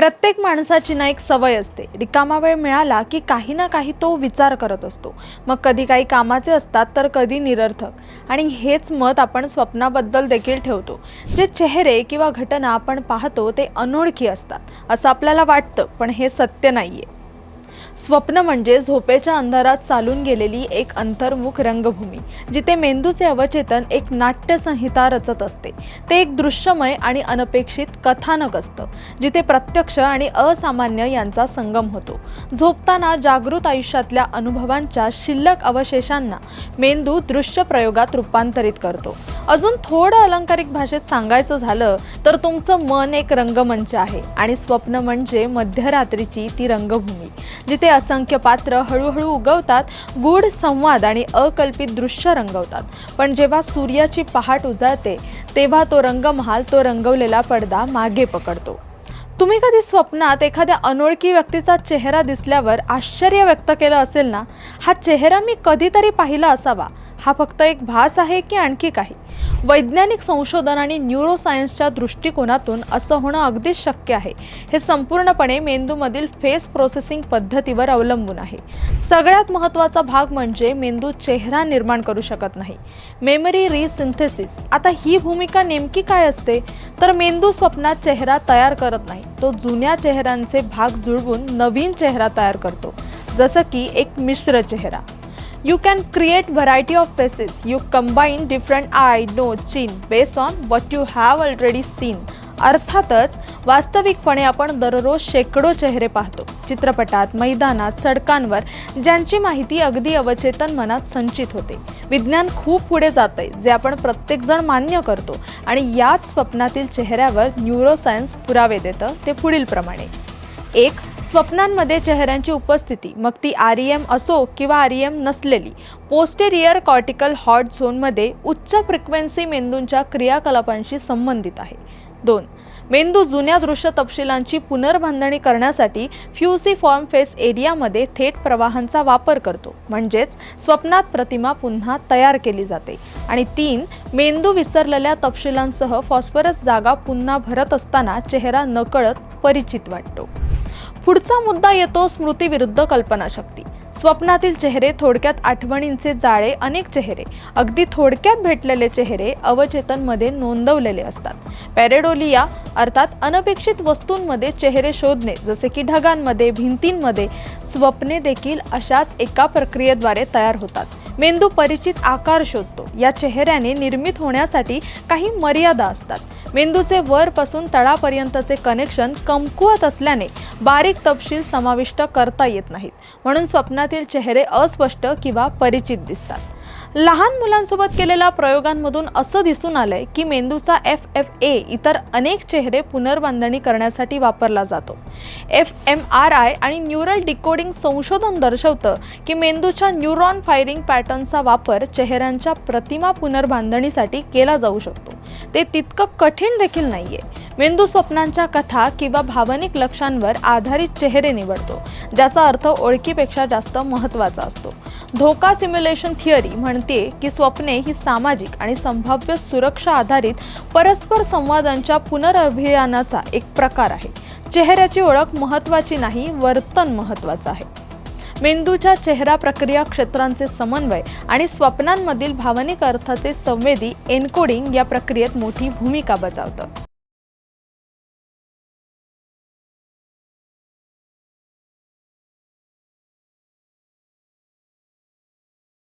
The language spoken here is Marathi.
प्रत्येक माणसाची ना एक सवय असते. रिकामा वेळ मिळाला की काही ना काही तो विचार करत असतो. मग कधी काही कामाचे असतात तर कधी निरर्थक. आणि हेच मत आपण स्वप्नाबद्दल देखील ठेवतो. जे चेहरे किंवा घटना आपण पाहतो ते अनोळखी असतात. असं आपल्याला वाटतं पण हे सत्य नाही आहे स्वप्न म्हणजे झोपेच्या अंधारात चालून गेलेली एक अंतर्मुख रंगभूमी जिथे मेंदूचे अवचेतन एक नाट्यसंहिता रचत असते. ते एक दृश्यमय आणि अनपेक्षित कथानक असतं जिथे प्रत्यक्ष आणि असामान्य यांचा संगम होतो. झोपताना जागृत आयुष्यातल्या अनुभवांच्या शिल्लक अवशेषांना मेंदू दृश्य प्रयोगात रूपांतरित करतो. अजून थोडं अलंकारिक भाषेत सांगायचं झालं तर तुमचं मन एक रंगमंच आहे आणि स्वप्न म्हणजे मध्यरात्रीची ती रंगभूमी जिथे असंख्य पात्र हळूहळू उगवतात गूढ संवाद आणि अकल्पित दृश्य रंगवतात. पण जेव्हा सूर्याची पहाट उजाळते तेव्हा तो रंगमहाल तो रंगवलेला पडदा मागे पकडतो. तुम्ही कधी स्वप्नात एखाद्या अनोळखी व्यक्तीचा चेहरा दिसल्यावर आश्चर्य व्यक्त केलं असेल ना? हा चेहरा मी कधीतरी पाहिला असावा. हा फक्त एक भास आहे की आणखी काही? वैज्ञानिक संशोधन आणि न्यूरोसायन्सच्या दृष्टिकोनातून असं होणं अगदीच शक्य आहे. हे संपूर्णपणे मेंदूमधील फेस प्रोसेसिंग पद्धतीवर अवलंबून आहे. सगळ्यात महत्त्वाचा भाग म्हणजे मेंदू चेहरा निर्माण करू शकत नाही. Memory resynthesis. आता ही भूमिका नेमकी काय असते? तर मेंदू स्वप्नात चेहरा तयार करत नाही. तो जुन्या चेहऱ्यांचे भाग जुळवून नवीन चेहरा तयार करतो. जसं की एक मिश्र चेहरा. You can create variety of faces. You combine different eye, nose, chin based on what you have already seen. अर्थातच वास्तविकपणे आपण दररोज शेकडो चेहरे पाहतो चित्रपटात मैदानात सडकांवर ज्यांची माहिती अगदी अवचेतन मनात संचित होते विज्ञान खूप पुढे जात आहे जे आपण प्रत्येकजण मान्य करतो आणि याच स्वप्नातील चेहऱ्यावर न्यूरोसायन्स पुरावे देतं ते पुढीलप्रमाणे एक स्वप्नांमध्ये चेहऱ्यांची उपस्थिती. मग ती आर ई एम असो किंवा आर ई एम नसलेली पोस्टेरियर कॉर्टिकल हॉट झोनमध्ये उच्च फ्रिक्वेन्सी मेंदूंच्या क्रियाकलापांशी संबंधित आहे. दोन मेंदू जुन्या दृश्य तपशिलांची पुनर्बांधणी करण्यासाठी फ्युसिफॉर्म फेस एरियामध्ये थेट प्रवाहांचा वापर करतो. म्हणजेच स्वप्नात प्रतिमा पुन्हा तयार केली जाते. आणि तीन मेंदू विसरलेल्या तपशिलांसह फॉस्फरस जागा पुन्हा भरत असताना चेहरा नकळत परिचित वाटतो. पुढचा मुद्दा येतो स्मृती विरुद्ध कल्पनाशक्ती. स्वप्नातील चेहरे थोडक्यात आठवणींचे जाळे अनेक चेहरे अगदी थोडक्यात भेटलेले चेहरे अवचेतनमध्ये नोंदवलेले असतात. पॅरेडोलिया अर्थात अनपेक्षित वस्तूंमध्ये चेहरे शोधणे जसे की ढगांमध्ये भिंतींमध्ये स्वप्ने देखील अशाच एका प्रक्रियेद्वारे तयार होतात. मेंदू परिचित आकार शोधतो. या चेहऱ्याने निर्मित होण्यासाठी काही मर्यादा असतात. मेंदूचे वरपासून तळापर्यंतचे कनेक्शन कमकुवत असल्याने बारीक तपशील समाविष्ट करता येत नाहीत. म्हणून स्वप्नातील चेहरे अस्पष्ट किंवा परिचित दिसतात. लहान मुलांसोबत केलेल्या प्रयोगांमधून असं दिसून आलंय की मेंदूचा एफ एफ ए इतर अनेक चेहरे पुनर्बांधणी करण्यासाठी वापरला जातो. एफ एम आर आय आणि न्यूरल डिकोडिंग संशोधन दर्शवतं की मेंदूच्या न्यूरॉन फायरिंग पॅटर्नचा वापर चेहऱ्यांच्या प्रतिमा पुनर्बांधणीसाठी केला जाऊ शकतो. ते तितकं कठीण देखील नाही आहे मेंदू स्वप्नांच्या कथा किंवा भावनिक लक्षांवर आधारित चेहरे निवडतो ज्याचा अर्थ ओळखीपेक्षा जास्त महत्त्वाचा असतो. धोका सिम्युलेशन थिअरी म्हणते की स्वप्ने ही सामाजिक आणि संभाव्य सुरक्षा आधारित परस्पर संवादांच्या पुनर्अभियानाचा एक प्रकार आहे. चेहऱ्याची ओळख महत्त्वाची नाही वर्तन महत्त्वाचं आहे. मेंदूच्या चेहरा प्रक्रिया क्षेत्रांचे समन्वय आणि स्वप्नांमधील भावनिक अर्थाचे संवेदी एन्कोडिंग या प्रक्रियेत मोठी भूमिका बजावतं.